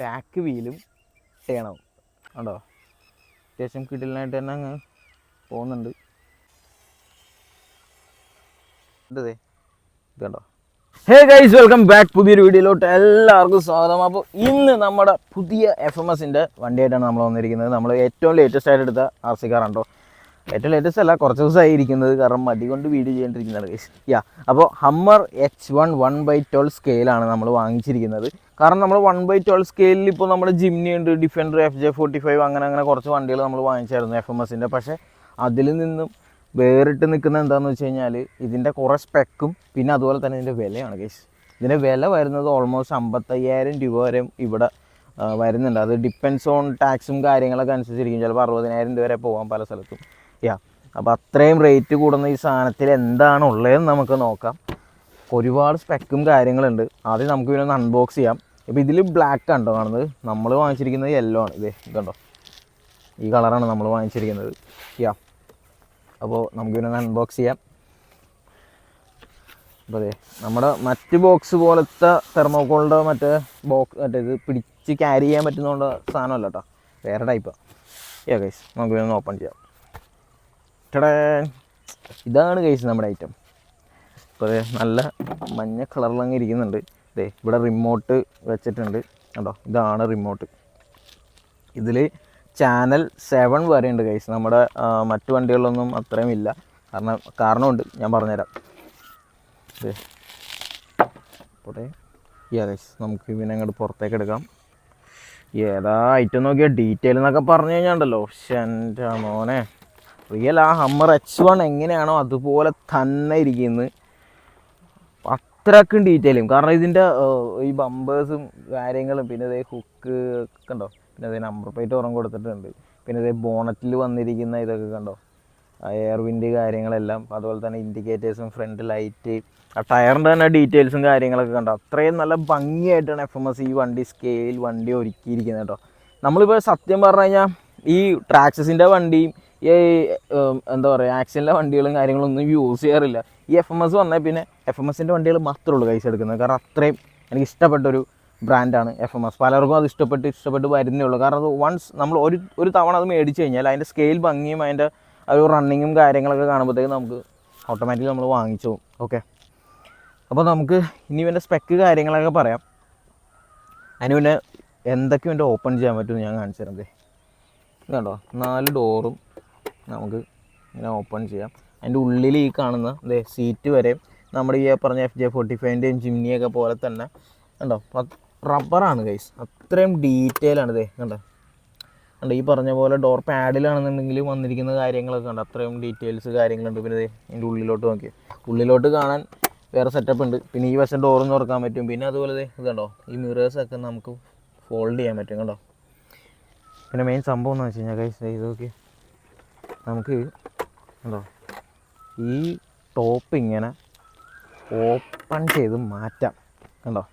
Back വീലും ടേണാവും ഉണ്ടോ അത്യാവശ്യം കിടിലായിട്ട് തന്നെ അങ്ങ് പോകുന്നുണ്ട്. ഇതേ ഇത് കണ്ടോ? ഹേ ഗൈസ് വെൽക്കം ബാക്ക് പുതിയൊരു വീഡിയോയിലോട്ട് എല്ലാവർക്കും സ്വാഗതം. അപ്പോൾ ഇന്ന് നമ്മുടെ പുതിയ എഫ് എം എസിന്റെ വണ്ടിയായിട്ടാണ് നമ്മൾ വന്നിരിക്കുന്നത്. നമ്മൾ ഏറ്റവും ലേറ്റസ്റ്റ് ആയിട്ട് എടുത്ത ആർ സി ഉണ്ടോ ഏറ്റവും ലേറ്റസ്റ്റ് അല്ല കുറച്ച് ദിവസമായി ഇരിക്കുന്നത്. കാരണം മടി കൊണ്ട് വീഡിയോ ചെയ്യേണ്ടിരിക്കുന്നതാണ് ഗൈസ് യാ അപ്പോൾ Hummer H one one by twelve സ്കെയിലാണ് നമ്മൾ വാങ്ങിച്ചിരിക്കുന്നത്. കാരണം നമ്മൾ വൺ ബൈ ട്വൽവ് സ്കെയിലിൽ ഇപ്പോൾ നമ്മുടെ ജിംനി ഉണ്ട് Defender F J forty five അങ്ങനെ അങ്ങനെ കുറച്ച് വണ്ടികൾ നമ്മൾ വാങ്ങിച്ചായിരുന്നു എഫ് എം എസിന്റെ പക്ഷേ അതിൽ നിന്നും വേറിട്ട് നിൽക്കുന്ന എന്താണെന്ന് വെച്ച് കഴിഞ്ഞാൽ ഇതിന്റെ കുറേ സ്പെക്കും പിന്നെ അതുപോലെ തന്നെ ഇതിന്റെ വിലയാണ് കേസ് ഇതിന്റെ വില വരുന്നത് ഓൾമോസ്റ്റ് അമ്പത്തയ്യായിരം രൂപ വരെ ഇവിടെ വരുന്നുണ്ട്. അത് ഡിപ്പെൻസ് ഓൺ ടാക്സും കാര്യങ്ങളൊക്കെ അനുസരിച്ചിരിക്കും. ചിലപ്പോൾ അറുപതിനായിരം രൂപ വരെ പോകാം പല സ്ഥലത്തും. യാ അപ്പോൾ അത്രയും റേറ്റ് കൂടുന്ന ഈ സാധനത്തിൽ എന്താണ് ഉള്ളതെന്ന് നമുക്ക് നോക്കാം. ഒരുപാട് സ്പെക്കും കാര്യങ്ങളുണ്ട്. ആദ്യം നമുക്ക് പിന്നെ ഒന്ന് അൺബോക്സ് ചെയ്യാം. ഇപ്പോൾ ഇതിൽ ബ്ലാക്ക് കണ്ടോ കാണുന്നത്? നമ്മൾ വാങ്ങിച്ചിരിക്കുന്നത് യെല്ലോ ആണ്. ഇതേ ഇതുണ്ടോ ഈ കളറാണ് നമ്മൾ വാങ്ങിച്ചിരിക്കുന്നത്. യാ. അപ്പോൾ നമുക്ക് പിന്നെ അൺബോക്സ് ചെയ്യാം. അപ്പോൾ അതെ നമ്മുടെ മറ്റ് ബോക്സ് പോലത്തെ തെർമോക്കോളിന്റെ മറ്റേ ബോക്സ് മറ്റേ ഇത് പിടിച്ച് ക്യാരി ചെയ്യാൻ പറ്റുന്നതുകൊണ്ട് സാധനമല്ല കേട്ടോ വേറെ ടൈപ്പാണ് യാ ഗൈസ് നമുക്ക് ഒന്ന് ഓപ്പൺ ചെയ്യാം. ടടേ ഇതാണ് ഗൈസ് നമ്മുടെ ഐറ്റം അപ്പോൾ അതെ നല്ല മഞ്ഞ കളറിലങ്ങ് ഇരിക്കുന്നുണ്ട്. ദേ ഇവിടെ റിമോട്ട് വെച്ചിട്ടുണ്ട്. കണ്ടോ? ഇതാണ് റിമോട്ട് ഇതിൽ ചാനൽ സെവൻ വരെ ഉണ്ട് കൈസ് നമ്മുടെ മറ്റു വണ്ടികളിലൊന്നും അത്രയും ഇല്ല. കാരണം കാരണമുണ്ട്. ഞാൻ പറഞ്ഞുതരാം. പോട്ടെ. യാ കൈസ് നമുക്ക് പിന്നെ അങ്ങോട്ട് പുറത്തേക്ക് എടുക്കാം. ഏതാ ഐറ്റം നോക്കിയാൽ ഡീറ്റെയിൽ എന്നൊക്കെ പറഞ്ഞു കഴിഞ്ഞാണ്ടല്ലോ. എന്റെ മോനെ. റിയൽ ആ ഹമ്മർ എച്ച് വൺ എങ്ങനെയാണോ അതുപോലെ തന്നെ ഇരിക്കുന്നത്. അത്രക്കും ഡീറ്റെയിലും കാരണം ഇതിന്റെ ഈ ബമ്പേഴ്സും കാര്യങ്ങളും പിന്നെ ഇതേ ഹുക്ക് കണ്ടോ? പിന്നെ അതേ നമ്പർ പ്ലേറ്റ് ഉറം കൊടുത്തിട്ടുണ്ട്. പിന്നെ ഇതേ ബോണറ്റിൽ വന്നിരിക്കുന്ന ഇതൊക്കെ കണ്ടോ? എയർ കാര്യങ്ങളെല്ലാം അതുപോലെ തന്നെ ഇൻഡിക്കേറ്റേഴ്സും ഫ്രണ്ട് ലൈറ്റ് ആ ടയറിന്റെ തന്നെ ഡീറ്റെയിൽസും കാര്യങ്ങളൊക്കെ കണ്ടോ? അത്രയും നല്ല ഭംഗിയായിട്ടാണ് എഫ് എം എസ് ഈ വണ്ടി സ്കെയിൽ വണ്ടി ഒരുക്കിയിരിക്കുന്നത് കേട്ടോ. നമ്മളിപ്പോൾ സത്യം പറഞ്ഞു കഴിഞ്ഞാൽ ഈ ട്രാക്സസിന്റെ വണ്ടിയും ഈ എന്താ പറയുക ആക്സിലിന്റെ വണ്ടികളും കാര്യങ്ങളും ഒന്നും യൂസ് ചെയ്യാറില്ല. ഈ എഫ് എം എസ് വന്നാൽ പിന്നെ എഫ് എം എസിന്റെ വണ്ടികൾ മാത്രമേ ഉള്ളൂ കൈസ് എടുക്കുന്നത്. കാരണം അത്രയും എനിക്ക് ഇഷ്ടപ്പെട്ടൊരു ബ്രാൻഡാണ് എഫ് എം എസ് പലർക്കും അത് ഇഷ്ടപ്പെട്ട് ഇഷ്ടപ്പെട്ട് വരുന്നേ ഉള്ളൂ. കാരണം അത് വൺസ് നമ്മൾ ഒരു ഒരു തവണ അത് മേടിച്ച് കഴിഞ്ഞാൽ അതിന്റെ സ്കെയിൽ ഭംഗിയും അതിന്റെ ഒരു റണ്ണിങ്ങും കാര്യങ്ങളൊക്കെ കാണുമ്പോഴത്തേക്ക് നമുക്ക് ഓട്ടോമാറ്റിക്കലി നമ്മൾ വാങ്ങിച്ചു പോകും. ഓക്കെ അപ്പോൾ നമുക്ക് ഇനി ഇവന്റെ സ്പെക്ക് കാര്യങ്ങളൊക്കെ പറയാം. അതിന് പിന്നെ എന്തൊക്കെ ഇവന്റെ ഓപ്പൺ ചെയ്യാൻ പറ്റുമെന്ന് ഞാൻ കാണിച്ചു തരാം കണ്ടോ നാല് ഡോറും നമുക്ക് ഇങ്ങനെ ഓപ്പൺ ചെയ്യാം. അതിന്റെ ഉള്ളിൽ ഈ കാണുന്ന ദേ സീറ്റ് വരെ നമ്മുടെ ഈ പറഞ്ഞ എഫ് ജെ ഫോർട്ടി ഫൈവിന്റെയും ജിംനിയൊക്കെ പോലെ തന്നെ. കണ്ടോ? റബ്ബറാണ് ഗൈസ് അത്രയും ഡീറ്റെയിൽ ആണ് ദേ കണ്ടോ? കണ്ടോ? ഈ പറഞ്ഞ പോലെ ഡോർ പാഡിലാണെന്നുണ്ടെങ്കിൽ വന്നിരിക്കുന്ന കാര്യങ്ങളൊക്കെ ഉണ്ട് അത്രയും ഡീറ്റെയിൽസ് കാര്യങ്ങളുണ്ട്. പിന്നെ ദേ ഇതിന്റെ ഉള്ളിലോട്ട് നോക്കി ഉള്ളിലോട്ട് കാണാൻ വേറെ സെറ്റപ്പ് ഉണ്ട്. പിന്നെ ഈ വശം ഡോറും തുറക്കാൻ പറ്റും. പിന്നെ അതുപോലെ ദേ ഇത് കണ്ടോ? ഈ മിറേഴ്സൊക്കെ നമുക്ക് ഫോൾഡ് ചെയ്യാൻ പറ്റും കണ്ടോ? പിന്നെ മെയിൻ സംഭവം എന്ന് വെച്ച് കഴിഞ്ഞാൽ ഗൈസ് ഇതൊക്കെ നമുക്ക് എന്തോ ഈ ടോപ്പ് ഇങ്ങനെ ഓപ്പൺ ചെയ്ത് മാറ്റാം. കണ്ടോ?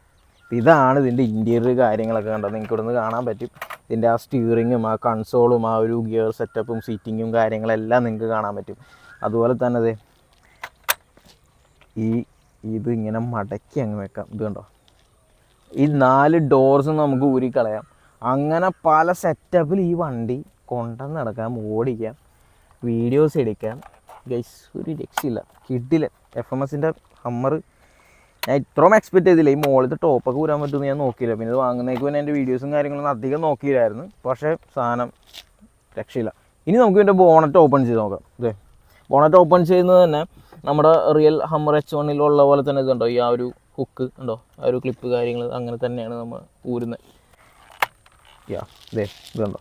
ഇതാണ് ഇതിന്റെ ഇന്റീരിയർ കാര്യങ്ങളൊക്കെ കണ്ടോ നിങ്ങൾക്ക് ഇവിടെ നിന്ന് കാണാൻ പറ്റും. ഇതിന്റെ ആ സ്റ്റിയറിങ്ങും ആ കൺസോളും ആ ഒരു ഗിയർ സെറ്റപ്പും സീറ്റിങ്ങും കാര്യങ്ങളെല്ലാം നിങ്ങൾക്ക് കാണാൻ പറ്റും. അതുപോലെ തന്നെ അതെ ഈ ഇത് ഇങ്ങനെ മടക്കി അങ്ങ് വെക്കാം. ഇത് കണ്ടോ? ഈ നാല് ഡോർസും നമുക്ക് ഊരിക്കളയാം. അങ്ങനെ പല സെറ്റപ്പിൽ ഈ വണ്ടി കൊണ്ടുവന്ന് നടക്കാം ഓടിക്കാം. വീഡിയോസ് എടുക്കാം. ഗൈസ് ഒരു രക്ഷയില്ല. കിഡില്ല എഫ് എം എസിന്റെ ഹമ്മർ ഞാൻ ഇത്രയും എക്സ്പെക്ട് ചെയ്തില്ല. ഈ മുകളിലത്തെ ടോപ്പൊക്കെ ഊരാൻ പറ്റുമെന്ന് ഞാൻ നോക്കിയില്ല. പിന്നെ ഇത് വാങ്ങുന്നേക്ക് പിന്നെ എന്റെ വീഡിയോസും കാര്യങ്ങളൊന്നും അധികം നോക്കിയില്ലായിരുന്നു. പക്ഷേ സാധനം രക്ഷയില്ല. ഇനി നമുക്ക് ഇതിന്റെ ബോണറ്റ് ഓപ്പൺ ചെയ്ത് നോക്കാം. അതെ ബോണറ്റ് ഓപ്പൺ ചെയ്യുന്നത് തന്നെ നമ്മുടെ റിയൽ ഹമ്മർ എച്ച് വണ്ണിലുള്ള പോലെ തന്നെ ഇതുണ്ടോ? ഈ ആ ഒരു ഹുക്ക് ഉണ്ടോ? ആ ഒരു ക്ലിപ്പ് കാര്യങ്ങൾ അങ്ങനെ തന്നെയാണ് നമ്മൾ ഊരുന്നത്. യാ ഇതേ ഇതുണ്ടോ?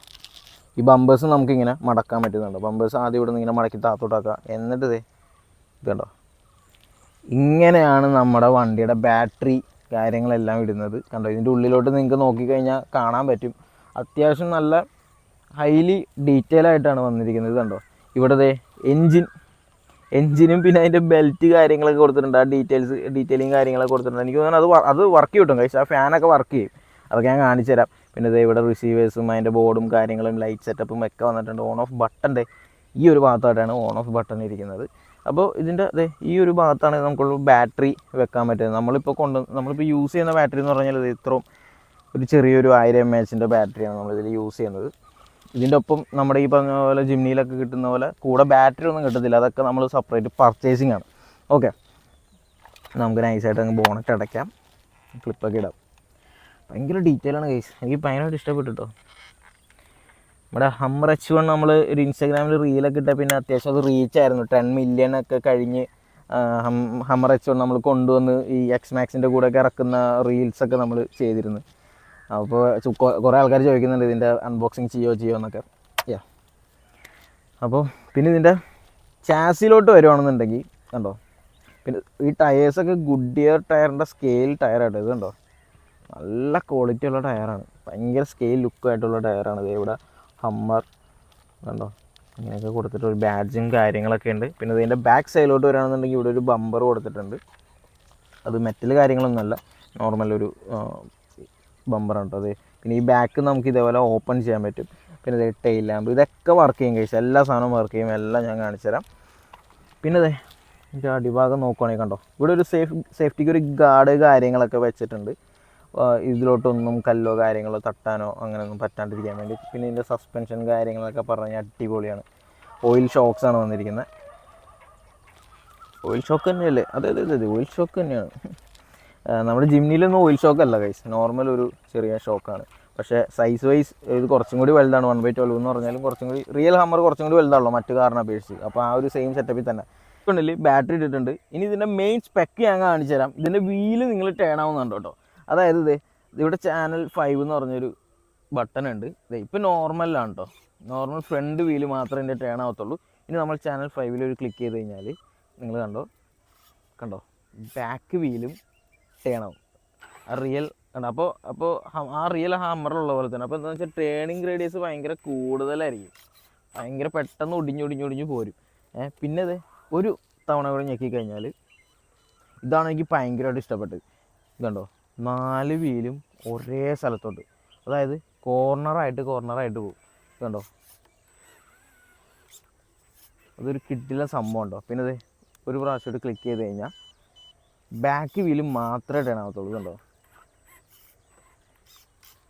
ഈ ബമ്പേഴ്സ് നമുക്കിങ്ങനെ മടക്കാൻ പറ്റുന്നുണ്ട്. ബമ്പേഴ്സ് ആദ്യം ഇവിടെ നിന്ന് ഇങ്ങനെ മടക്കി താത്തോട്ടാക്കുക എന്നിട്ട് ഇതേ ഇതുണ്ടോ ഇങ്ങനെയാണ് നമ്മുടെ വണ്ടിയുടെ ബാറ്ററി കാര്യങ്ങളെല്ലാം ഇടുന്നത്. കണ്ടോ? ഇതിന്റെ ഉള്ളിലോട്ട് നിങ്ങൾക്ക് നോക്കിക്കഴിഞ്ഞാൽ കാണാൻ പറ്റും. അത്യാവശ്യം നല്ല ഹൈലി ഡീറ്റെയിൽ ആയിട്ടാണ് വന്നിരിക്കുന്നത് കണ്ടോ? ഇവിടെ ദേ എൻജിൻ എൻജിനും പിന്നെ അതിന്റെ ബെൽറ്റ് കാര്യങ്ങളൊക്കെ കൊടുത്തിട്ടുണ്ട്. ആ ഡീറ്റെയിൽസ് ഡീറ്റെയിലിങ് കാര്യങ്ങളൊക്കെ കൊടുത്തിട്ടുണ്ട്. എനിക്ക് തോന്നുന്നു അത് അത് വർക്ക് കിട്ടും കഴിച്ചാൽ ആ ഫാനൊക്കെ വർക്ക് ചെയ്യും. അതൊക്കെ ഞാൻ കാണിച്ചു തരാം പിന്നെ ദേ ഇവിടെ റിസീവേഴ്സും അതിന്റെ ബോർഡും കാര്യങ്ങളും ലൈറ്റ് സെറ്റപ്പും ഒക്കെ വന്നിട്ടുണ്ട്. ഓൺ ഓഫ് ബട്ടന്റെ ഈ ഒരു ഭാഗത്തായിട്ടാണ് ഓൺ ഓഫ് ബട്ടൺ ഇരിക്കുന്നത്. അപ്പോൾ ഇതിന്റെ അതെ ഈ ഒരു ഭാഗത്താണ് നമുക്കുള്ള ബാറ്ററി വെക്കാൻ പറ്റുന്നത്. നമ്മളിപ്പോൾ കൊണ്ട് നമ്മളിപ്പോൾ യൂസ് ചെയ്യുന്ന ബാറ്ററി എന്ന് പറഞ്ഞാൽ ഇത് ഇത്രയും ഒരു ചെറിയൊരു ആയിരം എം എച്ചിന്റെ ബാറ്ററിയാണ് നമ്മളിതിൽ യൂസ് ചെയ്യുന്നത്. ഇതിന്റെ ഒപ്പം നമ്മുടെ ഈ പറഞ്ഞ പോലെ ജിംനിയിലൊക്കെ കിട്ടുന്ന പോലെ കൂടെ ബാറ്ററി ഒന്നും കിട്ടത്തില്ല. അതൊക്കെ നമ്മൾ സെപ്പറേറ്റ് പർച്ചേസിങ് ആണ്. ഓക്കെ നമുക്ക് നൈസായിട്ട് അങ്ങ് ബോണറ്റ് അടയ്ക്കാം. ക്ലിപ്പൊക്കെ ഇടാം. ഭയങ്കര ഡീറ്റെയിൽ ആണ് കേസ് എനിക്ക് ഭയങ്കരമായിട്ട് ഇഷ്ടപ്പെട്ടു കേട്ടോ നമ്മുടെ ഹമ്മർ എച്ച് വൺ നമ്മൾ ഒരു ഇൻസ്റ്റാഗ്രാമിൽ റീലൊക്കെ ഇട്ട പിന്നെ അത്യാവശ്യം അത് റീച്ച് ആയിരുന്നു. ടെൻ മില്യൺ ഒക്കെ കഴിഞ്ഞ് ഹമ്മർ എച്ച് വൺ നമ്മൾ കൊണ്ടുവന്ന് ഈ എക്സ് മാക്സിന്റെ കൂടെ ഒക്കെ ഇറക്കുന്ന റീൽസൊക്കെ നമ്മൾ ചെയ്തിരുന്നു. അപ്പോൾ കുറേ ആൾക്കാർ ചോദിക്കുന്നുണ്ട് ഇതിന്റെ അൺബോക്സിങ് ചെയ്യോ ചെയ്യോ എന്നൊക്കെ. യാ അപ്പോൾ പിന്നെ ഇതിന്റെ ചാസിലോട്ട് വരുവാണെന്നുണ്ടെങ്കിൽ കണ്ടോ? പിന്നെ ഈ ടയേഴ്സൊക്കെ ഗുഡ് ഇയർ ടയറിന്റെ സ്കെയിൽ ടയറായിട്ട് ഇത് കണ്ടോ? നല്ല ക്വാളിറ്റി ഉള്ള ടയറാണ് ഭയങ്കര സ്കെയിൽ ലുക്കായിട്ടുള്ള ടയറാണ് ഇത് ഇവിടെ ഹമ്മർ കണ്ടോ? ഇങ്ങനെയൊക്കെ കൊടുത്തിട്ട് ഒരു ബാഡ്ജും കാര്യങ്ങളൊക്കെ ഉണ്ട്. പിന്നെ ഇതിന്റെ ബാക്ക് സൈഡിലോട്ട് വരികയാണെന്നുണ്ടെങ്കിൽ ഇവിടെ ഒരു ബമ്പർ കൊടുത്തിട്ടുണ്ട്. അത് മെറ്റൽ കാര്യങ്ങളൊന്നുമല്ല നോർമൽ ഒരു ബമ്പറാണ് കേട്ടോ അത്. പിന്നെ ഈ ബാക്ക് നമുക്ക് ഇതേപോലെ ഓപ്പൺ ചെയ്യാൻ പറ്റും. പിന്നെ ഇത് ടെയിൽ ലാമ്പ് ഇതൊക്കെ വർക്ക് ചെയ്യും കഴിച്ചാൽ എല്ലാ സാധനവും വർക്ക് ചെയ്യും. എല്ലാം ഞാൻ കാണിച്ചു തരാം. പിന്നെ അതെ അടിഭാഗം നോക്കുവാണെങ്കിൽ കണ്ടോ? ഇവിടെ ഒരു സേഫ് സേഫ്റ്റിക്ക് ഒരു ഗാർഡ് കാര്യങ്ങളൊക്കെ വെച്ചിട്ടുണ്ട്. ഇതിലോട്ടൊന്നും കല്ലോ കാര്യങ്ങളോ തട്ടാനോ അങ്ങനെയൊന്നും പറ്റാണ്ടിരിക്കാൻ വേണ്ടി. പിന്നെ ഇതിന്റെ സസ്പെൻഷൻ കാര്യങ്ങളൊക്കെ പറഞ്ഞാൽ അടിപൊളിയാണ്. ഓയിൽ ഷോക്സ് ആണ് വന്നിരിക്കുന്നത് ഓയിൽ ഷോക്ക് തന്നെയല്ലേ? അതെ അതെ അതെ ഓയിൽ ഷോക്ക് തന്നെയാണ്. നമ്മുടെ ജിമ്മിയിലൊന്നും ഓയിൽ ഷോക്ക് അല്ല കൈസ് നോർമൽ ഒരു ചെറിയ ഷോക്കാണ് പക്ഷേ സൈസ് വൈസ് ഇത് കുറച്ചും കൂടി വലുതാണ്. വൺ ബൈ ട്വൽവ് എന്ന് പറഞ്ഞാലും കുറച്ചും കൂടി റിയൽ ഹമ്മർ കുറച്ചും കൂടി വലുതാണല്ലോ മറ്റു കാറിനെ അപേക്ഷിച്ച്. അപ്പോൾ ആ ഒരു സെയിം സെറ്റപ്പിൽ തന്നെ. ഉണ്ടല്ലേ ബാറ്ററി ഇട്ടിട്ടുണ്ട്. ഇനി ഇതിന്റെ മെയിൻ സ്പെക്ക് ഞാൻ കാണിച്ചു തരാം ഇതിന്റെ വീൽ നിങ്ങൾ ടേൺ ആവുന്നുണ്ട് കേട്ടോ അതായത് ഇത് ഇവിടെ ചാനൽ ഫൈവ് എന്ന് പറഞ്ഞൊരു ബട്ടൺ ഉണ്ട്. ഇത് ഇപ്പം നോർമലാണ് കേട്ടോ നോർമൽ ഫ്രണ്ട് വീൽ മാത്രമേ എന്റെ ടേൺ ആവത്തുള്ളൂ. ഇനി നമ്മൾ ചാനൽ ഫൈവിൽ ഒരു ക്ലിക്ക് ചെയ്ത് കഴിഞ്ഞാൽ നിങ്ങൾ കണ്ടോ? കണ്ടോ? ബാക്ക് വീലും ടേൺ ആവും. ആ റിയൽ കണ്ടോ? അപ്പോൾ അപ്പോൾ ആ റിയൽ ഹാമറുള്ള പോലെ തന്നെ. അപ്പോൾ എന്താണെന്ന് വെച്ചാൽ ടേണിങ് റേഡിയസ് ഭയങ്കര കൂടുതലായിരിക്കും. ഭയങ്കര പെട്ടെന്ന് ഒടിഞ്ഞ് ഒടിഞ്ഞ് ഒടിഞ്ഞ് പോരും. ഏഹ് പിന്നെ ഇത് ഒരു തവണ കൂടെ ഞെക്കി കഴിഞ്ഞാൽ ഇതാണ് എനിക്ക് ഭയങ്കരമായിട്ട് ഇഷ്ടപ്പെട്ടത്. ഇതുണ്ടോ നാല് വീലും ഒരേ സ്ഥലത്തോട്ട് അതായത് കോർണറായിട്ട് കോർണറായിട്ട് പോകും. കണ്ടോ? അതൊരു കിട്ടില്ല സംഭവം ഉണ്ടോ? പിന്നെ ഇത് ഒരു പ്രാവശ്യം ക്ലിക്ക് ചെയ്ത് കഴിഞ്ഞാൽ ബാക്ക് വീൽ മാത്രമേ ടേൺ ആവത്തുള്ളൂ കണ്ടോ?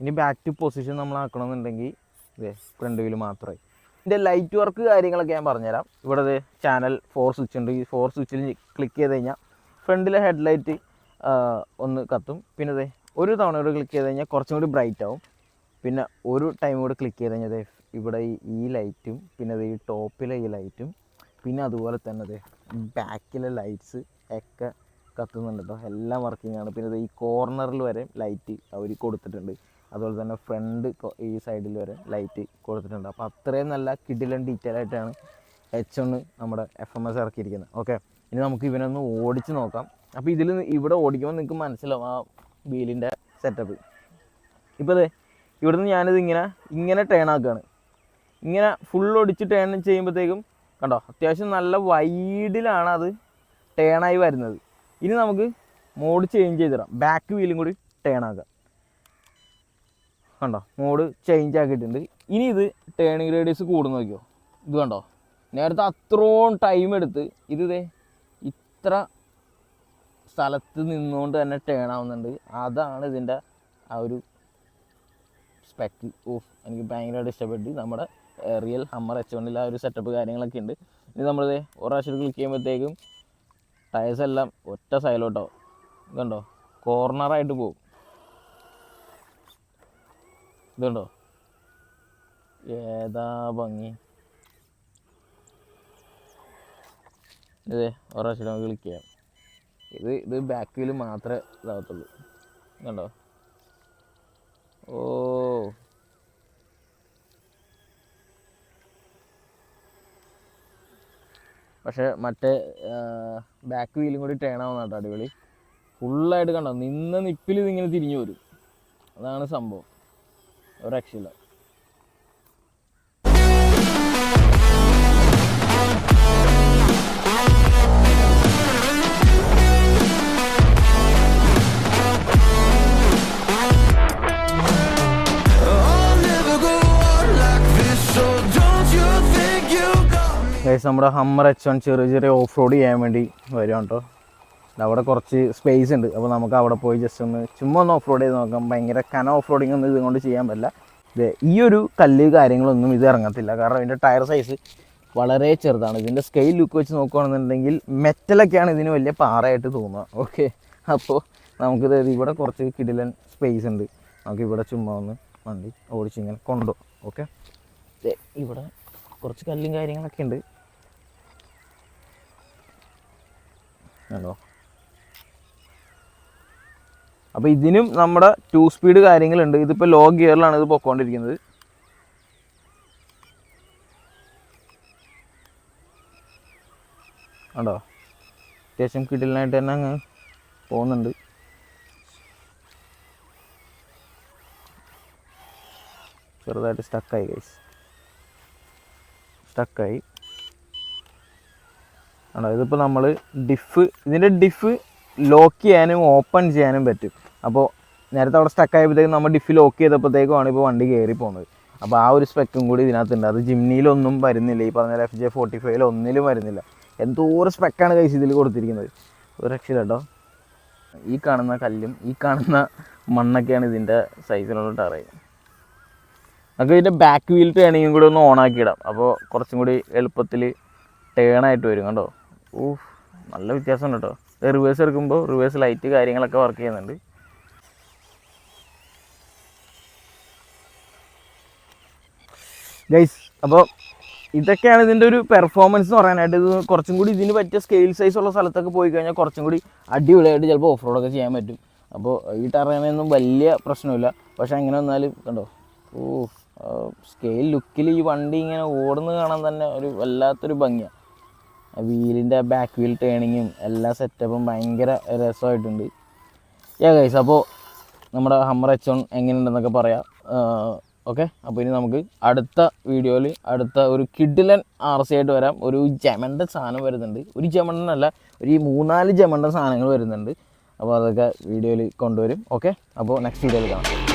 ഇനി ബാക്ക് ടു പൊസിഷൻ നമ്മൾ ആക്കണമെന്നുണ്ടെങ്കിൽ ഇതേ ഫ്രണ്ട് വീൽ മാത്രമേ ഇതിന്റെ ലൈറ്റ് വർക്ക് കാര്യങ്ങളൊക്കെ ഞാൻ പറഞ്ഞുതരാം. ഇവിടെ ചാനൽ ഫോർ സ്വിച്ച് ഉണ്ട്. ഈ ഫോർ സ്വിച്ചിൽ ക്ലിക്ക് ചെയ്ത് കഴിഞ്ഞാൽ ഫ്രണ്ടിലെ ഹെഡ്ലൈറ്റ് ഒന്ന് കത്തും. പിന്നെ അതെ ഒരു തവണ കൂടെ ക്ലിക്ക് ചെയ്ത് കഴിഞ്ഞാൽ കുറച്ചും കൂടി ബ്രൈറ്റ് ആവും. പിന്നെ ഒരു ടൈം കൂടെ ക്ലിക്ക് ചെയ്ത് കഴിഞ്ഞാൽ അതെ ഇവിടെ ഈ ലൈറ്റും പിന്നെ ദേ ഈ ടോപ്പിലെ ഈ ലൈറ്റും പിന്നെ അതുപോലെ തന്നെ ദേ ബാക്കിലെ ലൈറ്റ്സ് ഒക്കെ കത്തുന്നുണ്ട് കേട്ടോ എല്ലാം വർക്കിംഗ് ആണ്. പിന്നെ ഈ കോർണറിൽ വരെ ലൈറ്റ് അവർ കൊടുത്തിട്ടുണ്ട്. അതുപോലെ തന്നെ ഫ്രണ്ട് ഈ സൈഡിൽ വരെ ലൈറ്റ് കൊടുത്തിട്ടുണ്ട്. അപ്പോൾ അത്രയും നല്ല കിഡിലും ഡീറ്റെയിൽ ആയിട്ടാണ് എച്ച് ഒന്ന് നമ്മുടെ എഫ് എം എസ് ഇറക്കിയിരിക്കുന്നത്. ഓക്കെ ഇനി നമുക്ക് ഇവനൊന്ന് ഓടിച്ച് നോക്കാം. അപ്പോൾ ഇതിൽ ഇവിടെ ഓടിക്കുമ്പോൾ നിങ്ങൾക്ക് മനസ്സിലാവും ആ വീലിന്റെ സെറ്റപ്പ് ഇപ്പോൾ അതെ ഇവിടുന്ന് ഞാനിത് ഇങ്ങനെ ഇങ്ങനെ ടേൺ ആക്കുകയാണ് ഇങ്ങനെ ഫുൾ ഒടിച്ച് ടേൺ ചെയ്യുമ്പോഴത്തേക്കും കണ്ടോ അത്യാവശ്യം നല്ല വൈഡിലാണ് അത് ടേണായി വരുന്നത്. ഇനി നമുക്ക് മോഡ് ചേഞ്ച് ചെയ്തിടാം ബാക്ക് വീലും കൂടി ടേൺ ആക്കാം. കണ്ടോ മോഡ് ചേഞ്ച് ആക്കിയിട്ടുണ്ട്. ഇനി ഇത് ടേണിങ് റേഡിയസ് കൂടുന്ന നോക്കിയോ? ഇത് കണ്ടോ നേരത്തെ അത്രയും ടൈം എടുത്ത് ഇത് ഇതേ ഇത്ര സ്ഥലത്ത് നിന്നുകൊണ്ട് തന്നെ ടേൺ ആവുന്നുണ്ട്. അതാണ് ഇതിന്റെ ആ ഒരു സ്പെക്ക് ഓഫ് എനിക്ക് ഭയങ്കരമായിട്ട് ഇഷ്ടപ്പെട്ടു നമ്മുടെ റിയൽ ഹമ്മർ എച്ച് വണ്ണിൽ ആ ഒരു സെറ്റപ്പ് കാര്യങ്ങളൊക്കെ ഉണ്ട്. ഇനി നമ്മളിത് ഒരു പ്രാവശ്യം ക്ലിക്ക് ചെയ്യുമ്പോഴത്തേക്കും ടയേഴ്സ് എല്ലാം ഒറ്റ സൈലോട്ടോ ഇതുണ്ടോ? കോർണറായിട്ട് പോകും. ഇതുണ്ടോ? ഏതാ ഭംഗി? ഇതേ ഒരാഴ്ച നമുക്ക് ക്ലിക്ക് ചെയ്യാം ഇത് ഇത് ബാക്ക് വീൽ മാത്രമേ ഇതാകത്തുള്ളൂ കണ്ടോ? ഓ. പക്ഷേ മറ്റേ ബാക്ക് വീലും കൂടി ടേൺ ആവുന്ന കേട്ടോ അടിപൊളി. ഫുള്ളായിട്ട് കണ്ടോ? നിന്ന നിപ്പിൽ ഇതിങ്ങനെ തിരിഞ്ഞു വരും. അതാണ് സംഭവം. ഒരു രക്ഷയില്ല ഗൈസ് നമ്മുടെ ഹമ്മർ എച്ച് വൺ ചെറിയ ചെറിയ ഓഫ് റോഡ് ചെയ്യാൻ വേണ്ടി വരും കേട്ടോ അവിടെ കുറച്ച് സ്പേസ് ഉണ്ട്. അപ്പോൾ നമുക്ക് അവിടെ പോയി ജസ്റ്റ് ഒന്ന് ചുമ്മാ ഒന്ന് ഓഫ് റോഡ് ചെയ്ത് നോക്കാം. ഭയങ്കര കന ഓഫ് റോഡിങ് ഒന്നും ഇതുകൊണ്ട് ചെയ്യാൻ പറ്റില്ല. ഇത് ഈ ഒരു കല്ല് കാര്യങ്ങളൊന്നും ഇത് ഇറങ്ങത്തില്ല. കാരണം ഇതിന്റെ ടയർ സൈസ് വളരെ ചെറുതാണ്. ഇതിന്റെ സ്കെയിൽ ലുക്ക് വെച്ച് നോക്കുകയാണെന്നുണ്ടെങ്കിൽ മെറ്റലൊക്കെയാണ് ഇതിന് വലിയ പാറയായിട്ട് തോന്നുക. ഓക്കെ അപ്പോൾ നമുക്കിത് ഇവിടെ കുറച്ച് കിടിലൻ സ്പേസ് ഉണ്ട്. നമുക്ക് ഇവിടെ ചുമ്മാ ഒന്ന് വണ്ടി ഓടിച്ചിങ്ങനെ കൊണ്ടുപോകും ഓക്കെ ഇവിടെ കുറച്ച് കല്ലും കാര്യങ്ങളൊക്കെ ഉണ്ട്. കണ്ടോ അപ്പോൾ ഇതിനും നമ്മുടെ ടു സ്പീഡ് കാര്യങ്ങളുണ്ട്. ഇതിപ്പോൾ ലോ ഗിയറിലാണ് ഇത് പൊക്കോണ്ടിരിക്കുന്നത്. കണ്ടോ അത്യാവശ്യം കിടിലനായിട്ട് തന്നെ അങ്ങ് പോകുന്നുണ്ട്. ചെറുതായിട്ട് സ്റ്റക്കായി ഗൈസ് സ്റ്റക്കായി ആണോ? ഇതിപ്പോൾ നമ്മൾ ഡിഫ് ഇതിന്റെ ഡിഫ് ലോക്ക് ചെയ്യാനും ഓപ്പൺ ചെയ്യാനും പറ്റും. അപ്പോൾ നേരത്തെ അവിടെ സ്റ്റക്ക് ആയപ്പോഴത്തേക്കും നമ്മൾ ഡിഫ് ലോക്ക് ചെയ്തപ്പോഴത്തേക്കുമാണ് ഇപ്പോൾ വണ്ടി കയറി പോകുന്നത്. അപ്പോൾ ആ ഒരു സ്പെക്കും കൂടി ഇതിനകത്തുണ്ട്. അത് ജിംനിയിലൊന്നും വരുന്നില്ല. ഈ പറഞ്ഞ എഫ് ജെ ഫോർട്ടി ഫൈവിൽ ഒന്നിലും വരുന്നില്ല. എന്തോരം സ്പെക്കാണ് കൈസ് ഇതിൽ കൊടുത്തിരിക്കുന്നത്. ഒരു രക്ഷയില്ല കേട്ടോ. ഈ കാണുന്ന കല്ലും ഈ കാണുന്ന മണ്ണൊക്കെയാണ് ഇതിന്റെ സൈസിലുള്ള ടറയും നമുക്ക് ഇതിന്റെ ബാക്ക് വീൽ ടേണിങ്ങും കൂടി ഒന്ന് ഓണാക്കി ഇടാം അപ്പോൾ കുറച്ചും കൂടി എളുപ്പത്തിൽ ടേൺ ആയിട്ട് വരും കണ്ടോ? ഊ നല്ല വ്യത്യാസമുണ്ട് കേട്ടോ. റിവേഴ്സ് എടുക്കുമ്പോൾ റിവേഴ്സ് ലൈറ്റ് കാര്യങ്ങളൊക്കെ വർക്ക് ചെയ്യുന്നുണ്ട്. ഗൈസ് അപ്പോൾ ഇതൊക്കെയാണ് ഇതിന്റെ ഒരു പെർഫോമൻസ് എന്ന് പറയാനായിട്ട്. ഇത് കുറച്ചും കൂടി ഇതിന് പറ്റിയ സ്കെയിൽ സൈസ് ഉള്ള സ്ഥലത്തൊക്കെ പോയി കഴിഞ്ഞാൽ കുറച്ചും കൂടി അടിപൊളിയായിട്ട് ചിലപ്പോൾ ഓഫ് റോഡൊക്കെ ചെയ്യാൻ പറ്റും. അപ്പോൾ ഈ ടറേനൊന്നും വലിയ പ്രശ്നമില്ല. പക്ഷേ അങ്ങനെ വന്നാലും കണ്ടോ ഓ സ്കെയിൽ ലുക്കിൽ ഈ വണ്ടി ഇങ്ങനെ ഓടുന്നത് കാണാൻ തന്നെ ഒരു വല്ലാത്തൊരു ഭംഗിയാണ് വീലിന്റെ ബാക്ക് വീൽ ടേണിങ്ങും എല്ലാ സെറ്റപ്പും ഭയങ്കര രസമായിട്ടുണ്ട്. യാ ഗൈസ് അപ്പോൾ നമ്മുടെ ഹമ്മർ എച്ച് ഓൺ എങ്ങനെയുണ്ടെന്നൊക്കെ പറയാം. ഓക്കെ അപ്പോൾ ഇനി നമുക്ക് അടുത്ത വീഡിയോയിൽ അടുത്ത ഒരു കിഡിലൻ ആർ സി ആയിട്ട് വരാം. ഒരു ജമന്റെ സാധനം വരുന്നുണ്ട്. ഒരു ജമണ്ടനല്ല ഒരു മൂന്നാൽ ജമണ്ട സാധനങ്ങൾ വരുന്നുണ്ട്. അപ്പോൾ അതൊക്കെ വീഡിയോയിൽ കൊണ്ടുവരും. ഓക്കെ അപ്പോൾ നെക്സ്റ്റ് വീഡിയോയിൽ കാണാം.